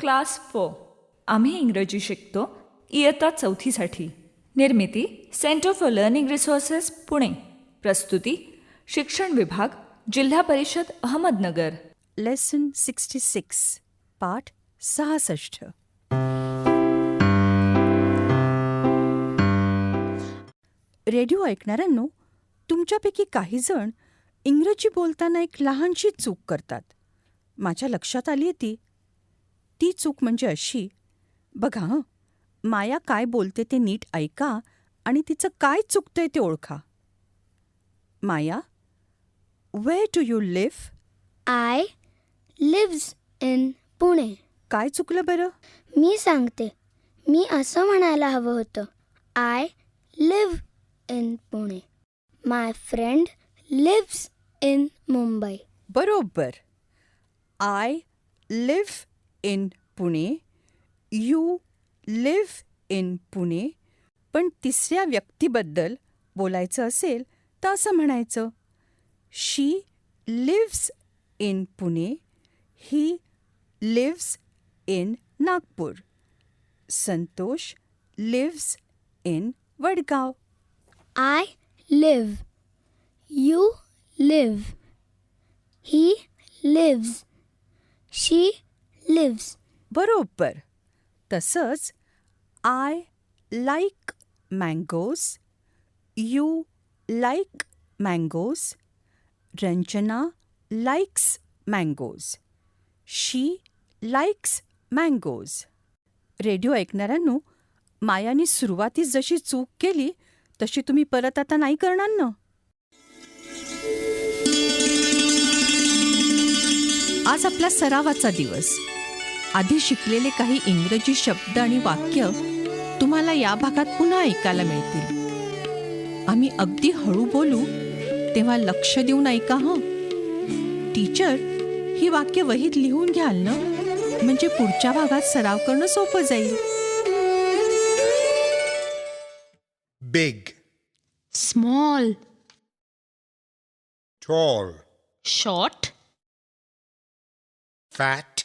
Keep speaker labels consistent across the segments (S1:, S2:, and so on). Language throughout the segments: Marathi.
S1: क्लास फोर आम्ही इंग्रजी शिकतो. इयत्ता चौथीसाठी. निर्मिती centre for learning resources Pune. प्रस्तुती शिक्षण विभाग जिल्हा परिषद अहमदनगर.
S2: लेसन सिक्स्टी सिक्स पाठ सहासष्ट रेडिओ ऐकणाऱ्यांनो तुमच्यापैकी काही जण इंग्रजी बोलताना एक लहानशी चूक करतात. माझ्या लक्षात आली ती. ती चूक म्हणजे अशी बघा हं माया काय बोलते ते नीट ऐका आणि तिचं काय चुकतंय ते ओळखा. Maya where do you live
S3: I lives in Pune
S2: काय चुकलं बरं?
S3: मी सांगते मी असं म्हणायला हवं होतं I live in Pune my friend lives in Mumbai
S2: बरोबर. I live in Pune you live in Pune पण तिसऱ्या व्यक्तीबद्दल बोलायचं असेल तर असं म्हणायचं. She lives in Pune he lives in Nagpur Santosh lives in Wadgaon
S3: I live you live he lives she lives
S2: बरोबर. तसंच I like mangoes you like mangoes Ranjana likes mangoes she likes mangoes radio ऐकणाऱ्यांनो मायाने सुरुवातीस जशी चूक केली तशी तुम्ही परत आता नाही करणार ना? आज आपला सरावाचा दिवस. आधी शिकलेले काही इंग्रजी शब्द आणि वाक्य तुम्हाला या भागात पुन्हा ऐकायला मिळतील. आम्ही अगदी हळू बोलू तेव्हा लक्ष देऊन ऐका हं. टीचर ही वाक्य वहीत लिहून घ्याल ना? म्हणजे पुढच्या भागात सराव करणं सोपं जाईल.
S4: Big,
S5: small,
S4: tall,
S5: short,
S4: fat,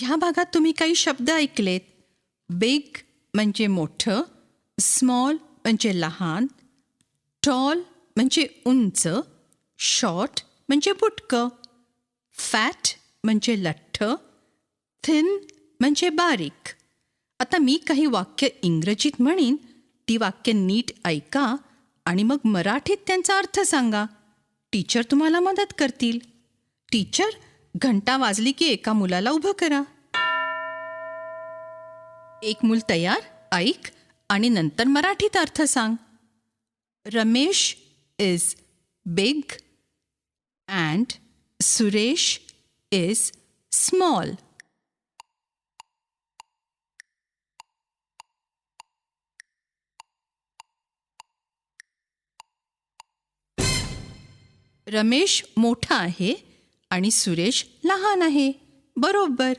S2: ह्या भागात तुम्ही काही शब्द ऐकलेत. बिग म्हणजे मोठं स्मॉल म्हणजे लहान टॉल म्हणजे उंच शॉर्ट म्हणजे बुटकं फॅट म्हणजे लठ्ठ थिन म्हणजे बारीक. आता मी काही वाक्य इंग्रजीत म्हणेन ती वाक्य नीट ऐका आणि मग मराठीत त्यांचा अर्थ सांगा. टीचर तुम्हाला मदत करतील. टीचर घंटा वाजली की एका मुलाला उभं करा. एक मूल तयार ऐक आणि नंतर मराठीत अर्थ सांग. Ramesh is big and Suresh is small Ramesh मोठा आहे आणि सुरेश लहान आहे. बरोबर.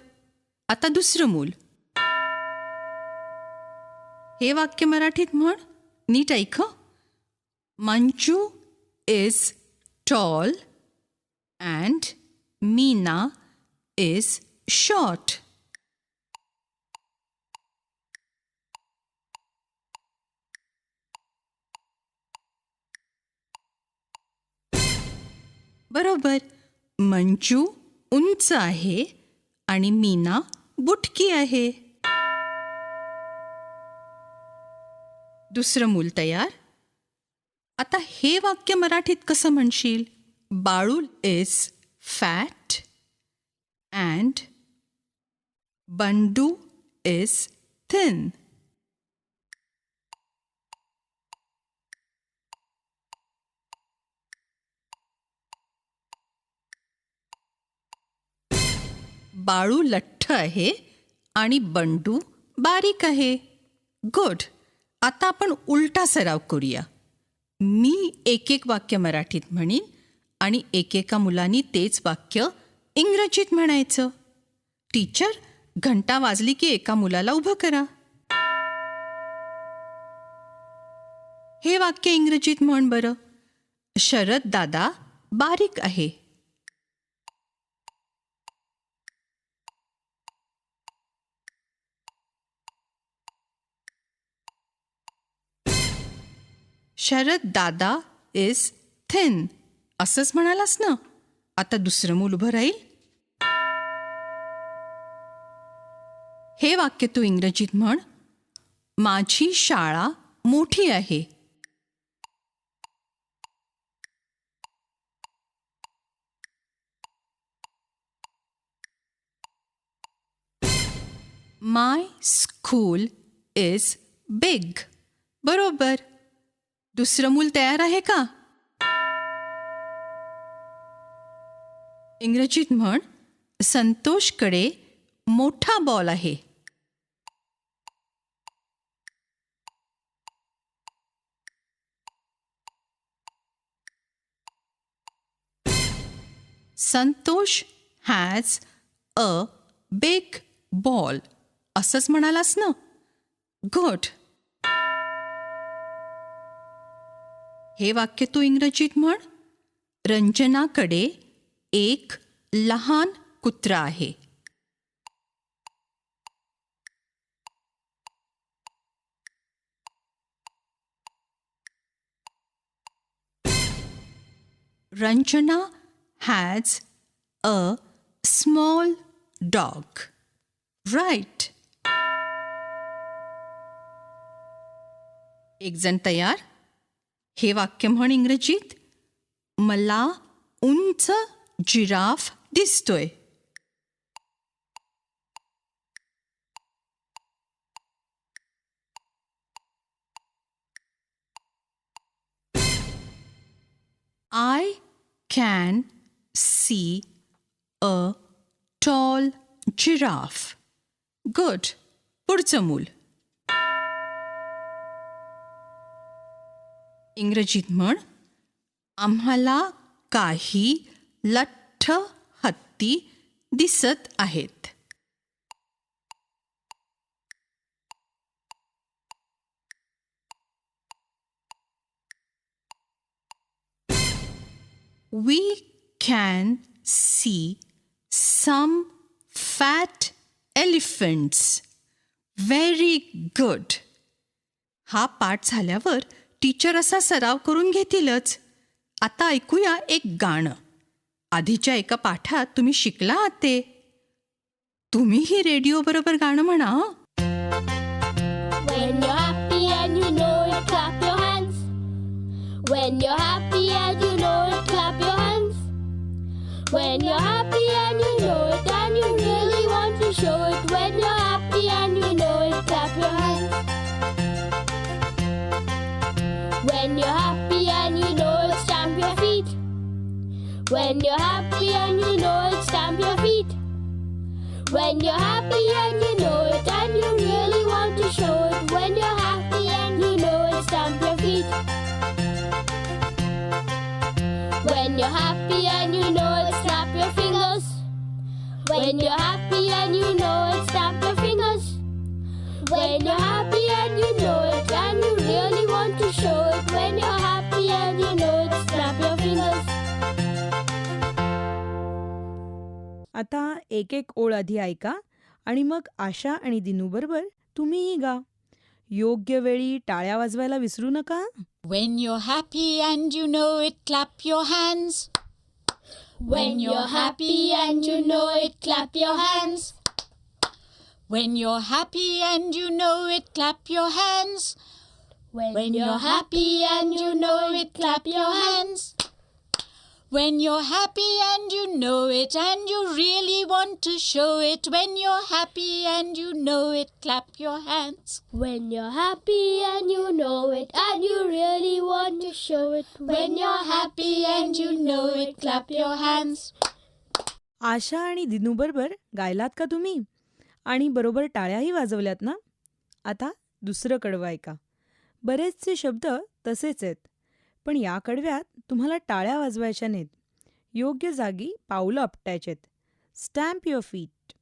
S2: आता दुसरं मूल. हे वाक्य मराठीत म्हण नीट ऐक मंचू Manju is tall and Meena is short. बरोबर. मंजू उंच आहे आणि मीना बुटकी आहे. दुसरं मूल तयार. आता हे वाक्य मराठीत कसं म्हणशील? बाळूल is fat and Bandu is thin Balu लठ्ठ आहे आणि बंडू बारीक आहे. गुड. आता आपण उलटा सराव करूया. मी एक एक वाक्य मराठीत म्हणीन आणि एकेका मुलांनी तेच वाक्य इंग्रजीत म्हणायचं. टीचर घंटा वाजली की एका मुलाला उभं करा. हे वाक्य इंग्रजीत म्हण बरं. शरद दादा बारीक आहे. शरद दादा इज थिन असंच म्हणालास ना. आता दुसरं मूल उभं राहील. हे वाक्य तू इंग्रजीत म्हण. माझी शाळा मोठी आहे. माय स्कूल इज बिग बरोबर. दुसरं मूल तयार आहे का? इंग्रजीत म्हण संतोषकडे मोठा बॉल आहे. Santosh has a big ball असंच म्हणालास ना? गुड हे वाक्य तू इंग्रजीत म्हण? रंजनाकडे एक लहान कुत्रा आहे. Ranjana has a small dog right एक जण तयार? हे वाक्य म्हण इंग्रजीत मला उंच जिराफ दिसतोय. I can see a tall giraffe good पुढचं मूल. इंग्रजीत म्हण आम्हाला काही लठ्ठ हत्ती दिसत आहेत we can see some fat elephants. Very good. हा पाठ झाल्यावर टीचर असा सराव करून घेतीलच आता ऐकूया एक गाणं आधीच्या एका पाठात तुम्ही शिकला आहात ते तुम्हीही रेडिओ बरोबर गाणं म्हणा
S6: When you're happy and you know it, clap your hands. When you're happy and you know it, clap your hands. When you're happy and you know it, and you really want to show it. When you're happy and you know it, clap your hands. When you're happy and you know it, stamp your feet. When you're happy and you know it, stamp your feet. When you're happy and you know it, and you really want to show it. When you're happy and you know it, stamp your feet. When you're happy and you know it, snap your fingers. When you're happy and you know it, snap your fingers. When you're happy and you know it,
S7: आता एक एक ओळ आधी ऐका आणि मग आशा आणि दिनूबरोबर तुम्हीही गा योग्य वेळी टाळ्या वाजवायला विसरू नका
S8: When you're happy and you know it, clap your hands.
S6: When you're happy and you know it, clap your hands.
S8: When you're happy and you know it, clap your hands.
S6: When, you're happy and you know it, clap your hands.
S8: When you're happy and you know it, and you really want to show it. When you're happy and you know it, clap your hands.
S6: When you're happy and you know it, and you really want to show it.
S8: When you're happy and you know it, clap your hands.
S7: आशा आणि दिनूबरोबर गायलात का तुम्ही आणि बरोबर टाळ्याही वाजवल्यात ना आता दुसरं कडवं ऐका बरेचसे शब्द तसेच आहेत पण या कडव्यात तुम्हाला टाळ्या वाजवायच्या नाहीत योग्य जागी पावलं आपटायचेत stamp your feet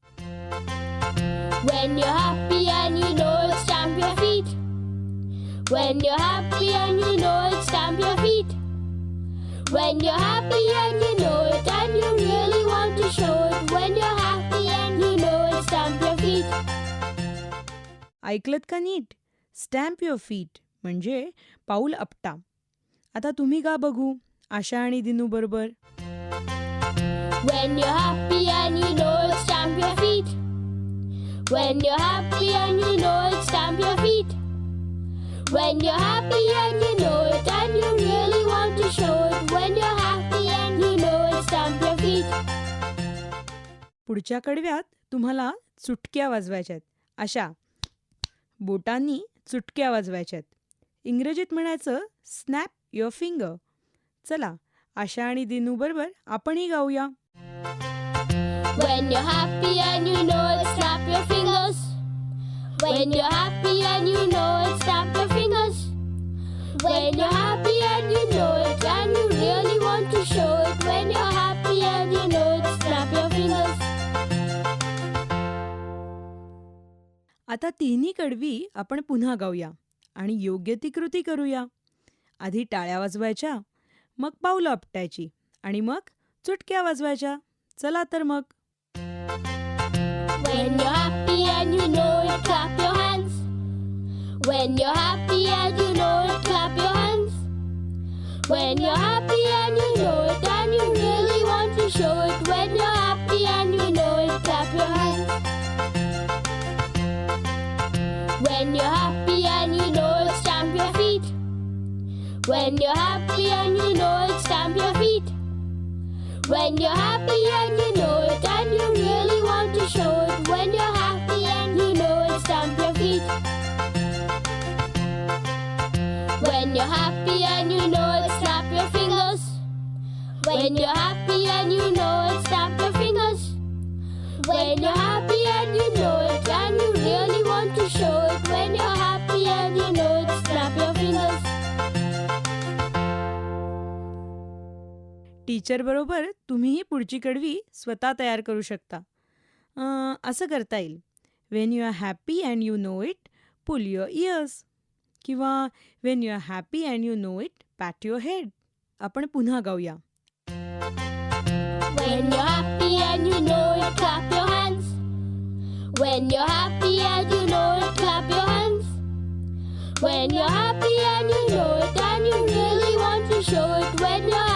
S6: When you're happy and you know it, stamp your feet. When you're happy and you know it, stamp your feet. When you're happy and you know it, and you really want to show it. When you're happy and you know it, stamp your feet.
S7: ऐकलत का नीट स्टॅम्प युअर फीट म्हणजे पाऊल आपटा आता तुम्ही का बघू आशा आणि दिनू बरोबर
S6: When you're happy and you know it, stamp your feet. When you're happy and you know it, stamp your feet. When you're happy and you know it, and you really want to show it. When you're happy and you know it, stamp your feet.
S7: पुढच्या कडव्यात तुम्हाला चुटक्या वाजवायच्या आहेत अशा बोटांनी चुटक्या वाजवायच्या आहेत इंग्रजीत म्हणायचं स्नॅप युअर फिंगर चला आशा आणि दिनू बरोबर आपणही गाऊया. आता तिन्ही कडवी आपण पुन्हा गाऊया आणि योग्य ती कृती करूया. आधी टाळ्या वाजवायच्या मग पावलं आपटायची आणि मग चुटक्या वाजवायच्या चला तर मग
S6: When you're happy and you know it, clap your hands. When you're happy and you know it, clap your hands. When you're happy and you know it, and you really want to show it. When you're happy and you know it, stamp your feet. When you're happy and you know it, and you really want to show it. When you're happy and you know it, stamp your feet. When you're happy and you know it, snap your fingers. When you're happy and you know it, snap your fingers. When you're happy and you know it, and you really want to show it. When you're happy and you know it, snap your fingers.
S7: टीचरबरोबर तुम्हीही पुढची कडवी स्वतः तयार करू शकता असं करता येईल when you are happy and you know it pull your ears किंवा when you are happy and you know it pat your head आपण पुन्हा गाऊया
S6: When you're happy and you know it, clap your hands. When you're happy and you know it, clap your hands. When you're happy and you know it, and you really want to show it. When you're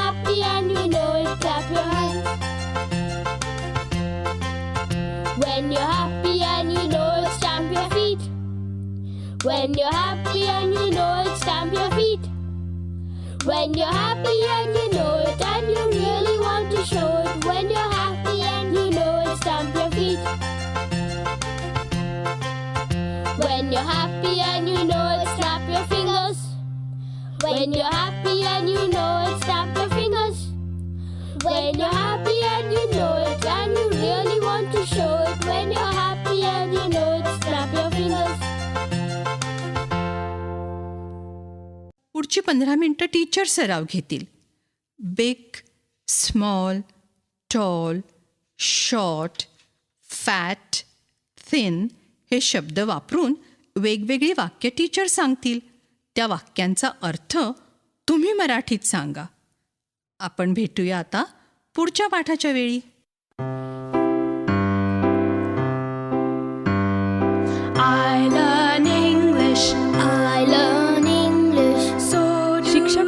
S6: When you're happy and you know it, stamp your feet. When you're happy and you know it, stamp your feet. When you're happy and you know it, and you really want to show it. When you're happy and you know it, stamp your feet. When you're happy and you know it, snap your fingers. When you're happy and you know it, snap your fingers. When you're happy and you know it, and you
S2: पुढची पंधरा मिनटं टीचर सराव घेतील. Big small tall short fat thin हे शब्द वापरून वेगवेगळी वाक्य टीचर सांगतील. त्या वाक्यांचा अर्थ तुम्ही मराठीत सांगा. आपण भेटूया आता पुढच्या पाठाच्या वेळी.
S5: I learn English
S6: I